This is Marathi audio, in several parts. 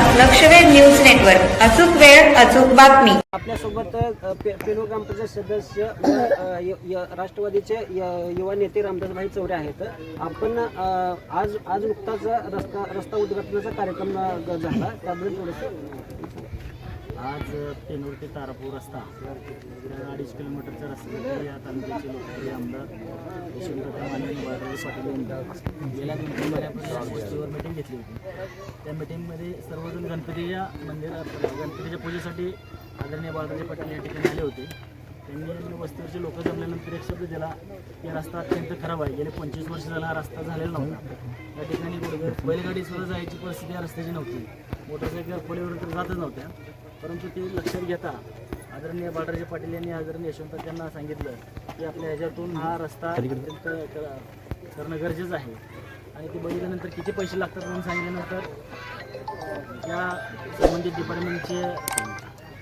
लक्षवेध न्यूज नेटवर्क. अचूक वेळ अचूक बातमी. आपल्यासोबत पे- ग्रामपंचायत सदस्य य- राष्ट्रवादीचे य- युवा नेते रामदासभाई चौरे आहेत. आपण आज आज नुकताच रस्ता रस्ता उद्घाटनाचा कार्यक्रम झाला. त्याबद्दल थोडंसं आज पेनूर ते तारापूर रस्ता. अडीच किलोमीटरचा रस्त्यासाठी या तालुक्याचे लोकप्रिय आमदार यशवंतराव माने बाळासाहेब पाटील यांनी गेल्या दोन तीन महिन्यापासून या गोष्टीवर मिटिंग घेतली होती. त्या मिटिंगमध्ये सर्वजण गणपतीच्या मंदिरात गणपतीच्या पूजेसाठी आदरणीय बाळासाहेब पाटील या ठिकाणी आले होते. त्यांनी वस्तीवरचे लोक जमल्यानंतर एक शब्द दिला की रस्ता अत्यंत खराब आहे. गेले पंचवीस वर्ष झाला हा रस्ता झालेला नव्हता. त्या ठिकाणी बैलगाडी सुद्धा जायची परिस्थिती या रस्त्याची नव्हती. मोटरसायकल खोलीवर तर जातच नव्हत्या. परंतु ते लक्षात घेता आदरणीय बाळराजे पाटील यांनी आदरणीय यशवंत यांना सांगितलं की आपल्या ह्याच्यातून हा रस्ता अत्यंत करणं गरजेचं आहे. आणि ते बघितल्यानंतर किती पैसे लागतात म्हणून सांगितल्यानंतर या संबंधित डिपार्टमेंटचे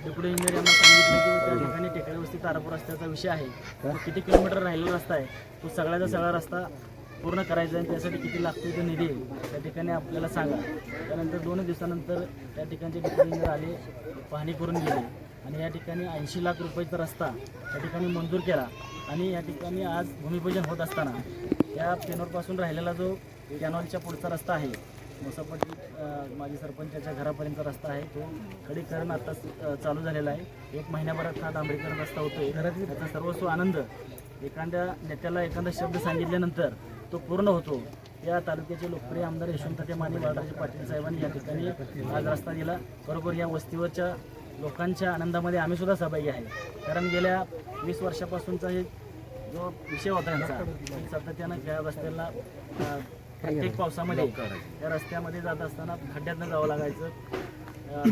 डेप्युटी इंजिनियर यांना सांगितलं की वस्ती तारापूर रस्त्याचा विषय आहे. तो किती किलोमीटर राहिलेला रस्ता आहे तो सगळ्याचा सगळा रस्ता पूर्ण करायचा आहे आणि त्यासाठी किती लागतो तो निधी त्या ठिकाणी आपल्याला सांगा. त्यानंतर दोन दिवसानंतर त्या ठिकाणचे डेप्युटी आले पाहणी करून गेले. आणि या ठिकाणी ऐंशी लाख रुपयाचा रस्ता त्या ठिकाणी मंजूर केला. आणि या ठिकाणी आज भूमिपूजन होत असताना त्या पेनोरपासून राहिलेला जो कॅनॉलच्या पुढचा रस्ता आहे मुसापट्टी माजी सरपंचाच्या घरापर्यंतचा रस्ता आहे. तो खडीकरण आता चालू झालेला आहे. एक महिन्याभरात हा डांबरीकरण रस्ता होतोय. त्याचा सर्वस्व आनंद. एखाद्या नेत्याला एखादा शब्द सांगितल्यानंतर तो पूर्ण होतो. या तालुक्याचे लोकप्रिय आमदार यशवंत माने बाळराजे पाटील साहेबांनी या ठिकाणी आज रस्ता दिला. बरोबर या वस्तीवरच्या लोकांच्या आनंदामध्ये आम्ही सुद्धा सहभागी आहे. कारण गेल्या वीस वर्षापासूनचा हे जो विषय होता यांचा सातत्यानं या रस्त्याला प्रत्येक पावसामध्ये या रस्त्यामध्ये जात असताना खड्ड्यातनं जावं लागायचं.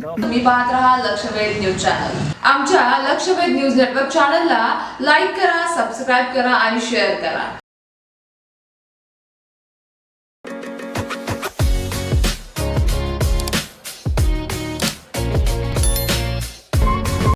तुम्ही पाहत राहा लक्षवेध न्यूज चॅनल. आमच्या लक्षवेध न्यूज नेटवर्क चॅनलला लाईक करा सबस्क्राईब करा आणि शेअर करा.